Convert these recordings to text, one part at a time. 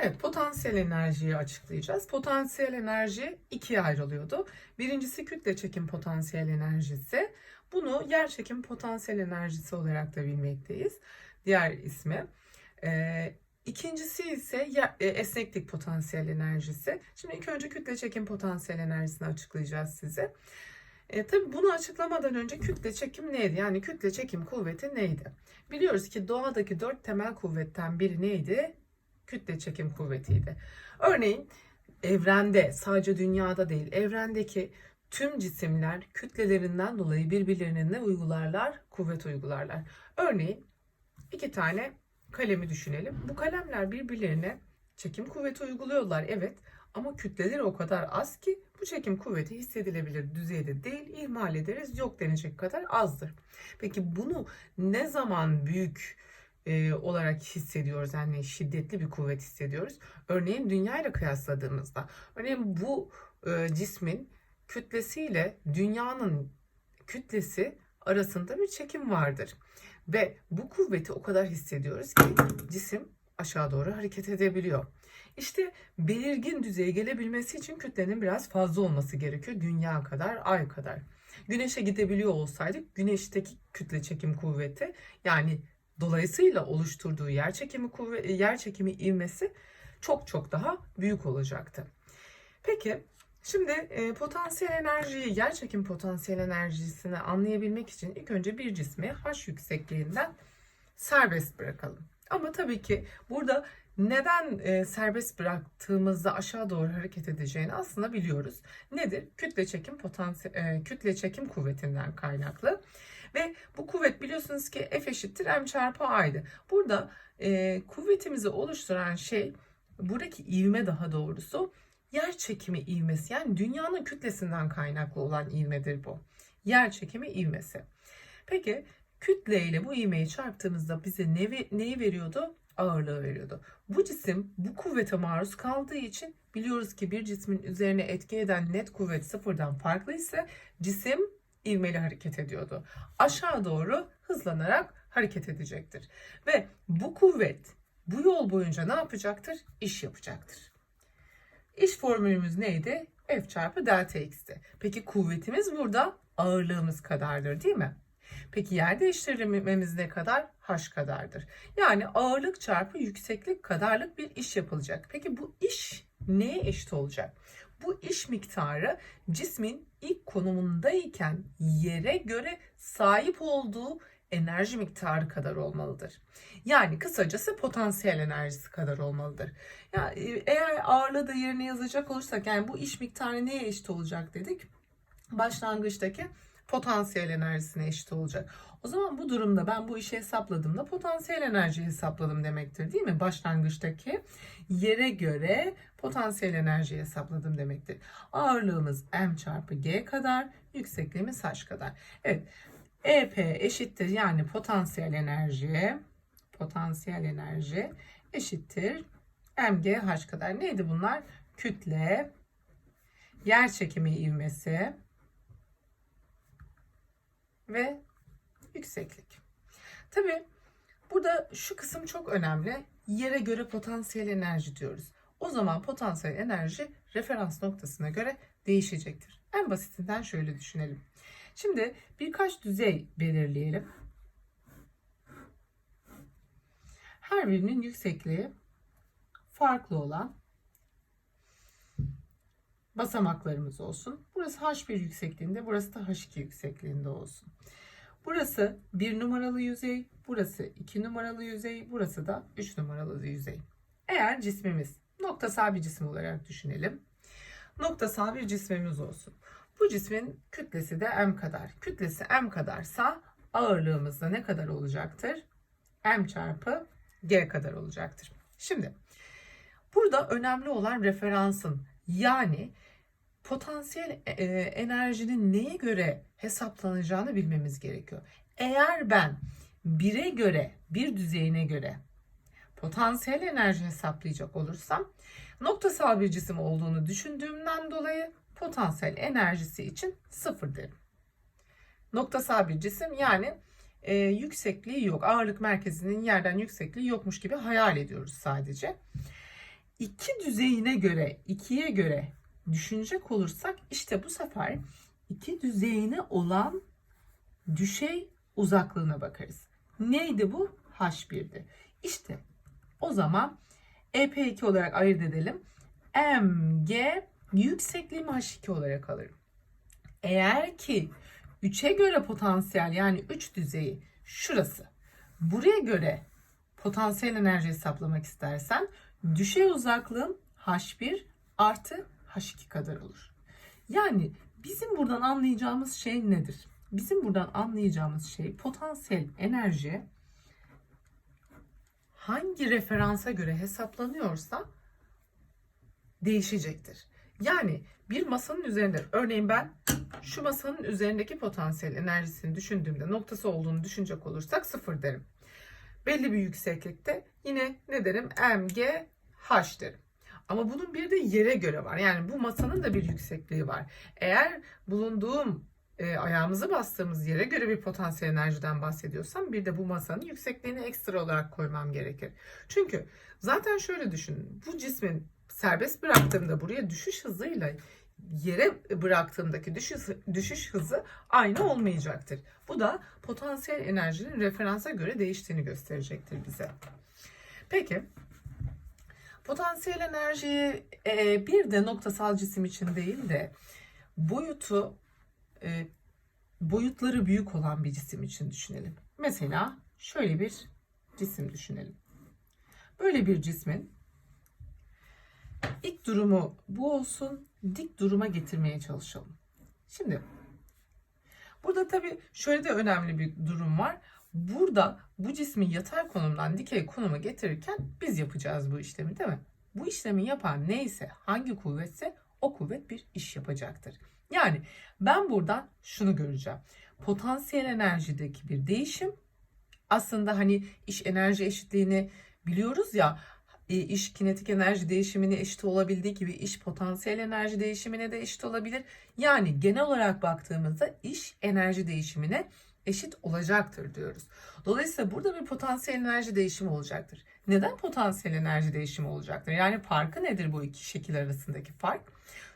Evet, potansiyel enerjiyi açıklayacağız. Potansiyel enerji ikiye ayrılıyordu. Birincisi kütle çekim potansiyel enerjisi. Bunu yer çekim potansiyel enerjisi olarak da bilmekteyiz. Diğer ismi. Ee, ikincisi ise e, esneklik potansiyel enerjisi. Şimdi ilk önce kütle çekim potansiyel enerjisini açıklayacağız size. E, tabii bunu açıklamadan önce kütle çekim neydi? Yani kütle çekim kuvveti neydi? Biliyoruz ki doğadaki dört temel kuvvetten biri neydi? Kütle çekim kuvvetiydi. Örneğin evrende sadece dünyada değil evrendeki tüm cisimler kütlelerinden dolayı birbirlerine ne uygularlar? Kuvvet uygularlar. Örneğin iki tane kalemi düşünelim. Bu kalemler birbirlerine çekim kuvveti uyguluyorlar evet ama kütleleri o kadar az ki bu çekim kuvveti hissedilebilir düzeyde değil ihmal ederiz yok denecek kadar azdır. Peki bunu ne zaman büyük e, olarak hissediyoruz yani şiddetli bir kuvvet hissediyoruz. Örneğin dünya ile kıyasladığımızda örneğin bu e, cismin kütlesiyle dünyanın kütlesi arasında bir çekim vardır. Ve bu kuvveti o kadar hissediyoruz ki cisim aşağı doğru hareket edebiliyor. İşte belirgin düzeye gelebilmesi için kütlenin biraz fazla olması gerekiyor. Dünya kadar, ay kadar. Güneşe gidebiliyor olsaydık güneşteki kütle çekim kuvveti yani dolayısıyla oluşturduğu yer çekimi kuvveti, yer çekimi ivmesi çok çok daha büyük olacaktı. Peki şimdi e, potansiyel enerjiyi, yer çekim potansiyel enerjisini anlayabilmek için ilk önce bir cismi h yüksekliğinden serbest bırakalım. Ama tabii ki burada neden e, serbest bıraktığımızda aşağı doğru hareket edeceğini aslında biliyoruz. Nedir? Kütle çekim potansiyel kütle çekim kuvvetinden kaynaklı. Ve bu kuvvet biliyorsunuz ki F eşittir M çarpı A'ydı. Burada e, kuvvetimizi oluşturan şey buradaki ivme daha doğrusu yer çekimi ivmesi. Yani dünyanın kütlesinden kaynaklı olan ivmedir bu. Yer çekimi ivmesi. Peki kütle ile bu ivmeyi çarptığımızda bize ne, neyi veriyordu? Ağırlığı veriyordu. Bu cisim bu kuvvete maruz kaldığı için biliyoruz ki bir cismin üzerine etki eden net kuvvet sıfırdan farklı ise cisim ivmeli hareket ediyordu. Aşağı doğru hızlanarak hareket edecektir. Ve bu kuvvet bu yol boyunca ne yapacaktır? İş yapacaktır. İş formülümüz neydi? F çarpı delta x'ti. Peki kuvvetimiz burada ağırlığımız kadardır değil mi? Peki yer değiştirmemiz ne kadar? H kadardır. Yani ağırlık çarpı yükseklik kadarlık bir iş yapılacak. Peki bu iş neye eşit olacak? Bu iş miktarı cismin ilk konumundayken yere göre sahip olduğu enerji miktarı kadar olmalıdır. Yani kısacası potansiyel enerjisi kadar olmalıdır. Ya e, eğer ağırlığı da yerine yazacak olursak yani bu iş miktarı neye eşit olacak dedik? Başlangıçtaki potansiyel enerjisine eşit olacak. O zaman bu durumda ben bu işi hesapladığımda potansiyel enerjiyi hesapladım demektir değil mi? Başlangıçtaki yere göre potansiyel enerjiyi hesapladım demektir. Ağırlığımız m çarpı g kadar, yüksekliğimiz h kadar. Evet, EP eşittir yani potansiyel enerji, potansiyel enerji eşittir mgh kadar. Neydi bunlar? Kütle, yer çekimi ivmesi ve yükseklik. Tabi burada şu kısım çok önemli. Yere göre potansiyel enerji diyoruz. O zaman potansiyel enerji referans noktasına göre değişecektir. En basitinden şöyle düşünelim. Şimdi birkaç düzey belirleyelim. Her birinin yüksekliği farklı olan basamaklarımız olsun. Burası H1 yüksekliğinde, burası da H2 yüksekliğinde olsun. Burası 1 numaralı yüzey, burası 2 numaralı yüzey, burası da 3 numaralı yüzey. Eğer cismimiz noktasal bir cisim olarak düşünelim. Noktasal bir cismimiz olsun. Bu cismin kütlesi de m kadar. Kütlesi m kadarsa ağırlığımız da ne kadar olacaktır? m çarpı g kadar olacaktır. Şimdi burada önemli olan referansın yani potansiyel e, enerjinin neye göre hesaplanacağını bilmemiz gerekiyor. Eğer ben bire göre, bir düzeyine göre potansiyel enerji hesaplayacak olursam noktasal bir cisim olduğunu düşündüğümden dolayı potansiyel enerjisi için sıfır derim. Noktasal bir cisim yani e, yüksekliği yok. Ağırlık merkezinin yerden yüksekliği yokmuş gibi hayal ediyoruz sadece. iki düzeyine göre, ikiye göre düşünecek olursak işte bu sefer iki düzeyine olan düşey uzaklığına bakarız. Neydi bu? H1'di. İşte o zaman EP2 olarak ayırt edelim. MG yüksekliğimi H2 olarak alırım. Eğer ki 3'e göre potansiyel yani 3 düzeyi şurası. Buraya göre potansiyel enerji hesaplamak istersen düşey uzaklığım H1 artı H2 kadar olur. Yani bizim buradan anlayacağımız şey nedir? Bizim buradan anlayacağımız şey potansiyel enerji hangi referansa göre hesaplanıyorsa değişecektir. Yani bir masanın üzerinde örneğin ben şu masanın üzerindeki potansiyel enerjisini düşündüğümde noktası olduğunu düşünecek olursak sıfır derim. Belli bir yükseklikte yine ne derim? mg h derim. Ama bunun bir de yere göre var. Yani bu masanın da bir yüksekliği var. Eğer bulunduğum e, ayağımızı bastığımız yere göre bir potansiyel enerjiden bahsediyorsam bir de bu masanın yüksekliğini ekstra olarak koymam gerekir. Çünkü zaten şöyle düşünün. Bu cismin serbest bıraktığımda buraya düşüş hızıyla yere bıraktığımdaki düşüş, düşüş hızı aynı olmayacaktır. Bu da potansiyel enerjinin referansa göre değiştiğini gösterecektir bize. Peki potansiyel enerjiyi e, bir de noktasal cisim için değil de boyutu e, boyutları büyük olan bir cisim için düşünelim. Mesela şöyle bir cisim düşünelim. Böyle bir cismin ilk durumu bu olsun. Dik duruma getirmeye çalışalım. Şimdi burada tabii şöyle de önemli bir durum var. Burada bu cismi yatay konumdan dikey konuma getirirken biz yapacağız bu işlemi değil mi? Bu işlemi yapan neyse, hangi kuvvetse o kuvvet bir iş yapacaktır. Yani ben buradan şunu göreceğim. Potansiyel enerjideki bir değişim aslında hani iş enerji eşitliğini biliyoruz ya e, iş kinetik enerji değişimine eşit olabildiği gibi iş potansiyel enerji değişimine de eşit olabilir. Yani genel olarak baktığımızda iş enerji değişimine eşit olacaktır diyoruz. Dolayısıyla burada bir potansiyel enerji değişimi olacaktır. Neden potansiyel enerji değişimi olacaktır? Yani farkı nedir bu iki şekil arasındaki fark?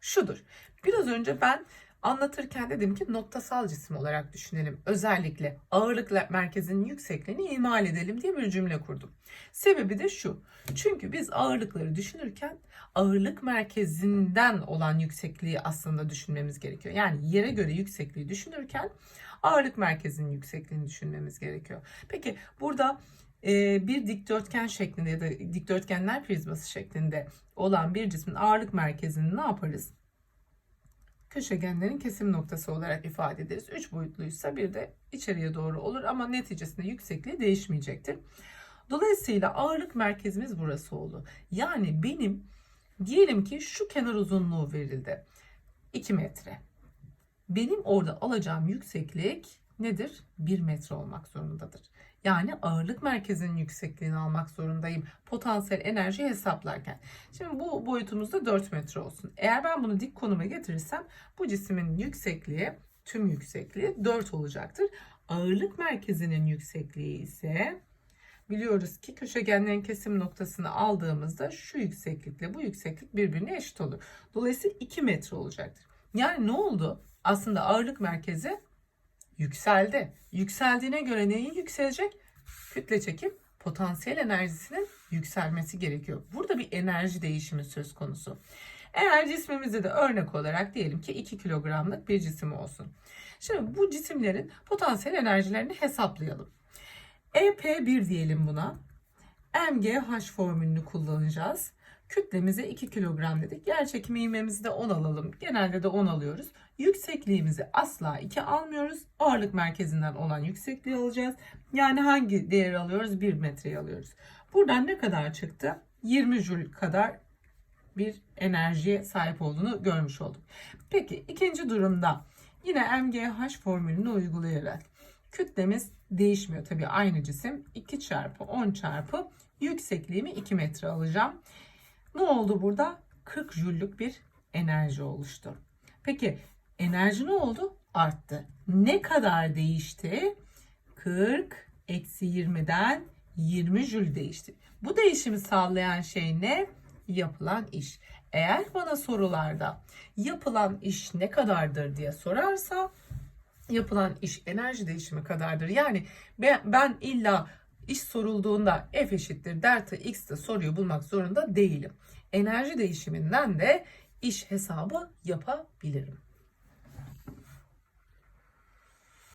Şudur. Biraz önce ben anlatırken dedim ki noktasal cisim olarak düşünelim. Özellikle ağırlık merkezinin yüksekliğini ihmal edelim diye bir cümle kurdum. Sebebi de şu. Çünkü biz ağırlıkları düşünürken ağırlık merkezinden olan yüksekliği aslında düşünmemiz gerekiyor. Yani yere göre yüksekliği düşünürken ağırlık merkezinin yüksekliğini düşünmemiz gerekiyor. Peki burada e, bir dikdörtgen şeklinde ya da dikdörtgenler prizması şeklinde olan bir cismin ağırlık merkezini ne yaparız? köşegenlerin kesim noktası olarak ifade ederiz. Üç boyutluysa bir de içeriye doğru olur ama neticesinde yüksekliği değişmeyecektir. Dolayısıyla ağırlık merkezimiz burası oldu. Yani benim diyelim ki şu kenar uzunluğu verildi. 2 metre. Benim orada alacağım yükseklik nedir? 1 metre olmak zorundadır. Yani ağırlık merkezinin yüksekliğini almak zorundayım. Potansiyel enerji hesaplarken. Şimdi bu boyutumuz da 4 metre olsun. Eğer ben bunu dik konuma getirirsem bu cismin yüksekliği tüm yüksekliği 4 olacaktır. Ağırlık merkezinin yüksekliği ise biliyoruz ki köşegenlerin kesim noktasını aldığımızda şu yükseklikle bu yükseklik birbirine eşit olur. Dolayısıyla 2 metre olacaktır. Yani ne oldu? Aslında ağırlık merkezi yükseldi. Yükseldiğine göre neyi yükselecek? Kütle çekim potansiyel enerjisinin yükselmesi gerekiyor. Burada bir enerji değişimi söz konusu. Eğer cismimizde de örnek olarak diyelim ki 2 kilogramlık bir cisim olsun. Şimdi bu cisimlerin potansiyel enerjilerini hesaplayalım. EP1 diyelim buna. MGH formülünü kullanacağız. Kütlemize 2 kilogram dedik. Yer çekimi de 10 alalım. Genelde de 10 alıyoruz. Yüksekliğimizi asla 2 almıyoruz. Ağırlık merkezinden olan yüksekliği alacağız. Yani hangi değeri alıyoruz? 1 metreyi alıyoruz. Buradan ne kadar çıktı? 20 jül kadar bir enerjiye sahip olduğunu görmüş olduk. Peki ikinci durumda yine MGH formülünü uygulayarak kütlemiz değişmiyor. Tabii aynı cisim 2 çarpı 10 çarpı yüksekliğimi 2 metre alacağım. Ne oldu burada? 40 jüllük bir enerji oluştu. Peki enerji ne oldu? Arttı. Ne kadar değişti? 40 eksi 20'den 20 jül değişti. Bu değişimi sağlayan şey ne? yapılan iş. Eğer bana sorularda yapılan iş ne kadardır diye sorarsa yapılan iş enerji değişimi kadardır. Yani ben, ben illa iş sorulduğunda F eşittir delta x'te soruyu bulmak zorunda değilim. Enerji değişiminden de iş hesabı yapabilirim.